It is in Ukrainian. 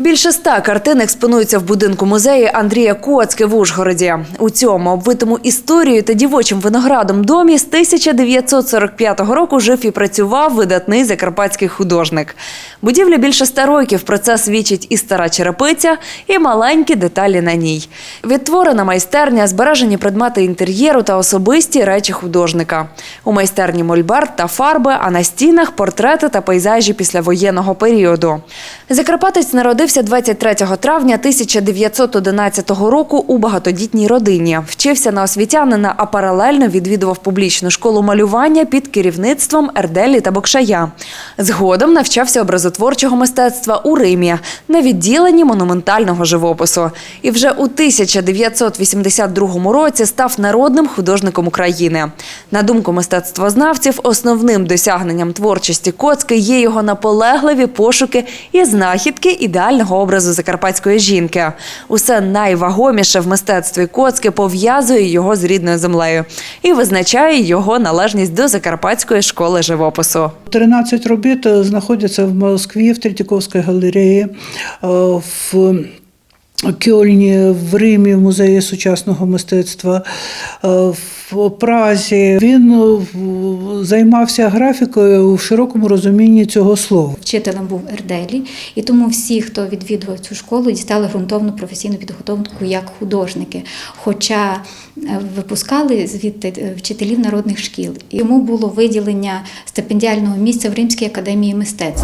Більше ста картин експонуються в будинку музею Андрія Коцьки в Ужгороді. У цьому обвитому історією та дівочим виноградом домі з 1945 року жив і працював видатний закарпатський художник. Будівля більше ста років. Про це свідчить і стара черепиця, і маленькі деталі на ній. Відтворена майстерня, збережені предмети інтер'єру та особисті речі художника. У майстерні мольберт та фарби, а на стінах портрети та пейзажі післявоєнного періоду. Закарпатець народився 23 травня 1911 року у багатодітній родині. Вчився на освітянина, а паралельно відвідував публічну школу малювання під керівництвом Ерделі та Бокшая. Згодом навчався образотворчого мистецтва у Римі на відділенні монументального живопису. І вже у 1982 році став народним художником України. На думку мистецтвознавців, основним досягненням творчості Коцки є його наполегливі пошуки і знахідки ідеального образу закарпатської жінки. Усе найвагоміше в мистецтві Коцки пов'язує його з рідною землею і визначає його належність до закарпатської школи живопису. 13 робіт е, знаходяться в Москві, в Третьяковській галереї, е, в Кьольні, в Римі, в музеї сучасного мистецтва, е, в Празі. Він е, займався графікою у широкому розумінні цього слова. Вчителем був Ерделі, і тому всі, хто відвідував цю школу, дістали ґрунтовну професійну підготовку як художники. Хоча е, випускали звідти вчителів народних шкіл. Йому було виділення стипендіального місця в Римській академії мистецтв.